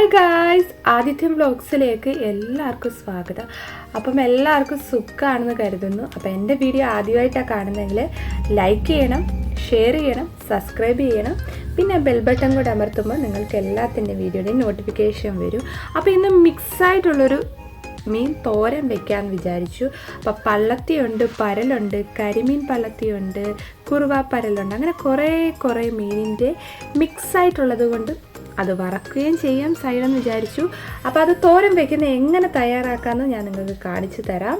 Hi guys ആദിത്യം വ്ലോഗ്സിലേക്ക് എല്ലാവർക്കും സ്വാഗതം. അപ്പം എല്ലാവർക്കും സുഖമാണെന്ന് കരുതുന്നു. അപ്പം എന്റെ വീഡിയോ ആദ്യമായിട്ടാണ് കാണുന്നതെങ്കിൽ ലൈക്ക് ചെയ്യണം ഷെയർ ചെയ്യണം സബ്സ്ക്രൈബ് ചെയ്യണം. പിന്നെ ബെൽ ബട്ടൺ കൂടെ അമർത്തുമ്പോൾ നിങ്ങൾക്ക് എല്ലാത്തിന്റെ വീഡിയോയുടെയും നോട്ടിഫിക്കേഷൻ വരും. അപ്പോൾ ഇന്ന് മിക്സായിട്ടുള്ളൊരു മീൻ തോരൻ വെക്കാൻ വിചാരിച്ചു. അപ്പം പള്ളത്തിയുണ്ട് പരലുണ്ട് കരിമീൻ പള്ളത്തിയുണ്ട് കുറുവ പരലുണ്ട്. അങ്ങനെ കുറേ കുറേ മീനിന്റെ മിക്സായിട്ടുള്ളത് കൊണ്ട് അത് വറക്കുകയും ചെയ്യാം സൈഡെന്ന് വിചാരിച്ചു. അപ്പോൾ അത് തോരൻ വെക്കുന്ന എങ്ങനെ തയ്യാറാക്കാമെന്ന് ഞാൻ നിങ്ങൾക്ക് കാണിച്ചു തരാം.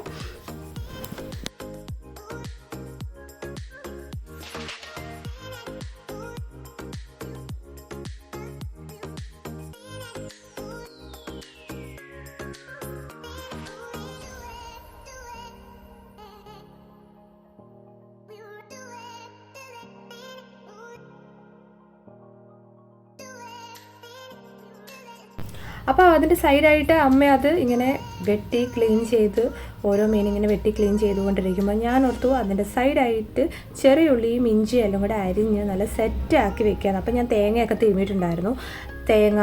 അപ്പോൾ അതിന്റെ സൈഡായിട്ട് അമ്മ അത് ഇങ്ങനെ വെട്ടി ക്ലീൻ ചെയ്ത് ഓരോ മീൻ ഇങ്ങനെ വെട്ടി ക്ലീൻ ചെയ്തുകൊണ്ടിരിക്കുമ്പോൾ ഞാൻ ഓർത്തു അതിന്റെ സൈഡായിട്ട് ചെറിയ ഉള്ളിയും ഇഞ്ചിയും എല്ലാം കൂടെ അരിഞ്ഞ് നല്ല സെറ്റാക്കി വെക്കാൻ അപ്പോൾ ഞാൻ തേങ്ങയൊക്കെ തിരുമിയിട്ടുണ്ടായിരുന്നു. തേങ്ങ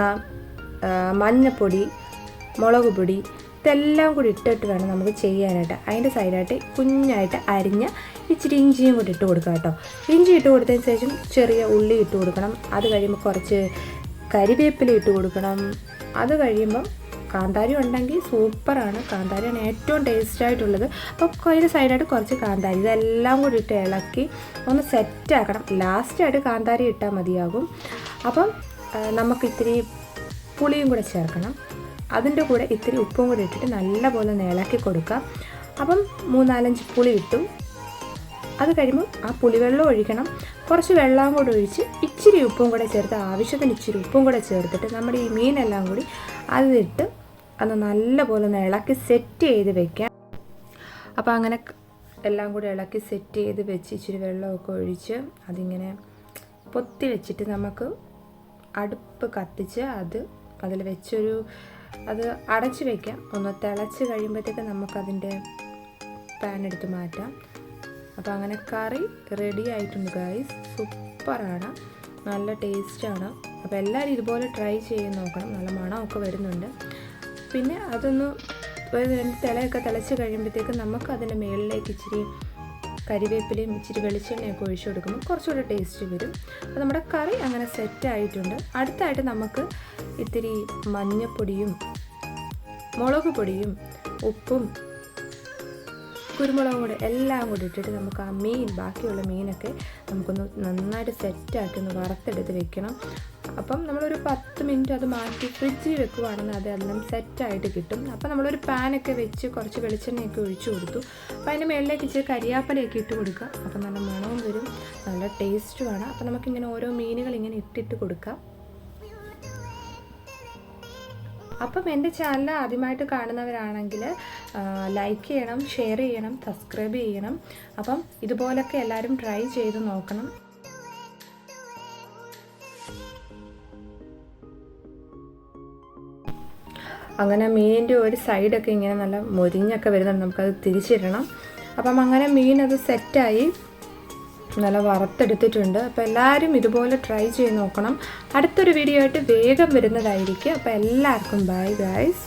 മഞ്ഞപ്പൊടി മുളക് പൊടി ഇതെല്ലാം കൂടി ഇട്ടിട്ട് വേണം നമുക്ക് ചെയ്യാനായിട്ട്. അതിന്റെ സൈഡായിട്ട് കുഞ്ഞായിട്ട് അരിഞ്ഞ ഇച്ചിരി ഇഞ്ചിയും കൂടി ഇട്ട് കൊടുക്കുക കേട്ടോ. ഇഞ്ചി ഇട്ട് കൊടുത്തതിന് ശേഷം ചെറിയ ഉള്ളി ഇട്ട് കൊടുക്കണം. അത് കഴിയുമ്പോൾ കുറച്ച് കരിവേപ്പില ഇട്ട് കൊടുക്കണം. അത് കഴിയുമ്പം കാന്താരി ഉണ്ടെങ്കിൽ സൂപ്പറാണ്. കാന്താരിയാണ് ഏറ്റവും ടേസ്റ്റ് ആയിട്ടുള്ളത്. അപ്പോൾ അതിന്റെ സൈഡായിട്ട് കുറച്ച് കാന്താരി ഇതെല്ലാം കൂടി ഇട്ട് ഇളക്കി ഒന്ന് സെറ്റാക്കണം ലാസ്റ്റായിട്ട് കാന്താരി ഇട്ടാൽ മതിയാകും. അപ്പം നമുക്ക് ഇത്തിരി പുളിയും കൂടെ ചേർക്കണം. അതിന്റെ കൂടെ ഇത്തിരി ഉപ്പും കൂടി ഇട്ടിട്ട് നല്ലപോലെ ഒന്ന് ഇളക്കി കൊടുക്കാം. അപ്പം മൂന്നാലഞ്ച് പുളി ഇട്ടു അത് കഴിയുമ്പോൾ ആ പുളിവെള്ളം ഒഴിക്കണം. കുറച്ച് വെള്ളം കൂടെ ഒഴിച്ച് ഇച്ചിരി ഉപ്പും കൂടെ ചേർത്ത് ആവശ്യത്തിന് ഇച്ചിരി ഉപ്പും കൂടെ ചേർത്തിട്ട് നമ്മുടെ ഈ മീനെല്ലാം കൂടി അതിലിട്ട് അത് നല്ലപോലെ ഒന്ന് ഇളക്കി സെറ്റ് ചെയ്ത് വെക്കാം. അപ്പോൾ അങ്ങനെ എല്ലാം കൂടി ഇളക്കി സെറ്റ് ചെയ്ത് വെച്ച് ഇച്ചിരി വെള്ളമൊക്കെ ഒഴിച്ച് അതിങ്ങനെ പൊത്തി വെച്ചിട്ട് നമുക്ക് അടുപ്പ് കത്തിച്ച് അത് അതിൽ വെച്ചൊരു അത് അടച്ച് വെക്കാം. ഒന്ന് തിളച്ച് കഴിയുമ്പോഴത്തേക്ക് നമുക്കതിന്റെ പാൻ എടുത്ത് മാറ്റാം. അപ്പോൾ അങ്ങനെ കറി റെഡി ആയിട്ടുണ്ട് ഗായ്സ് സൂപ്പറാണ്. നല്ല ടേസ്റ്റാണ് അപ്പോൾ എല്ലാവരും ഇതുപോലെ ട്രൈ ചെയ്ത് നോക്കണം. നല്ല മണമൊക്കെ വരുന്നുണ്ട്. പിന്നെ അതൊന്ന് ഒരു രണ്ട് തിളയൊക്കെ തിളച്ച് കഴിയുമ്പോഴത്തേക്ക് നമുക്ക് അതിന്റെ മുകളിലേക്ക് ഇച്ചിരി കരിവേപ്പിലയും ഇച്ചിരി വെളിച്ചെണ്ണയൊക്കെ ഒഴിച്ചു കൊടുക്കുമ്പോൾ കുറച്ചുകൂടെ ടേസ്റ്റ് വരും. അപ്പോൾ നമ്മുടെ കറി അങ്ങനെ സെറ്റ് ആയിട്ടുണ്ട്. അടുത്തായിട്ട് നമുക്ക് ഇത്തിരി മഞ്ഞപ്പൊടിയും മുളക് പൊടിയും ഉപ്പും കുരുമുളകും കൂടെ എല്ലാം കൂടി ഇട്ടിട്ട് നമുക്ക് ആ മീൻ ബാക്കിയുള്ള മീനൊക്കെ നമുക്കൊന്ന് നന്നായിട്ട് സെറ്റാക്കി ഒന്ന് വറുത്തെടുത്ത് വെക്കണം. അപ്പം നമ്മളൊരു പത്ത് മിനിറ്റ് അത് മാറ്റി ഫ്രിഡ്ജിൽ വെക്കുവാണെങ്കിൽ അത് എല്ലാം സെറ്റായിട്ട് കിട്ടും. അപ്പം നമ്മളൊരു പാനൊക്കെ വെച്ച് കുറച്ച് വെളിച്ചെണ്ണയൊക്കെ ഒഴിച്ചു കൊടുത്തു. അപ്പോൾ അതിന്റെ മുകളിലേക്ക് ഇച്ചിരി കരിയാപ്പലയൊക്കെ ഇട്ട് കൊടുക്കുക അപ്പം നല്ല മണവും വരും നല്ല ടേസ്റ്റുമാണ് അപ്പം നമുക്കിങ്ങനെ ഓരോ മീനുകൾ ഇങ്ങനെ ഇട്ടിട്ട് കൊടുക്കാം. അപ്പം എന്റെ ചാനൽ ആദ്യമായിട്ട് കാണുന്നവരാണെങ്കിൽ ലൈക്ക് ചെയ്യണം ഷെയർ ചെയ്യണം സബ്സ്ക്രൈബ് ചെയ്യണം. അപ്പം ഇതുപോലൊക്കെ എല്ലാവരും ട്രൈ ചെയ്ത് നോക്കണം. അങ്ങനെ മീനിന്റെ ഒരു സൈഡൊക്കെ ഇങ്ങനെ നല്ല മൊരിഞ്ഞൊക്കെ വരുന്നുണ്ട്. നമുക്കത് തിരിച്ചിടണം. അപ്പം അങ്ങനെ മീൻ അത് സെറ്റായി നല്ല വറുത്തെടുത്തിട്ടുണ്ട്. അപ്പോൾ എല്ലാവരും ഇതുപോലെ ട്രൈ ചെയ്ത് നോക്കണം. അടുത്തൊരു വീഡിയോ ആയിട്ട് വേഗം വരുന്നതായിരിക്കും. അപ്പോൾ എല്ലാവർക്കും ബൈ ഗൈസ്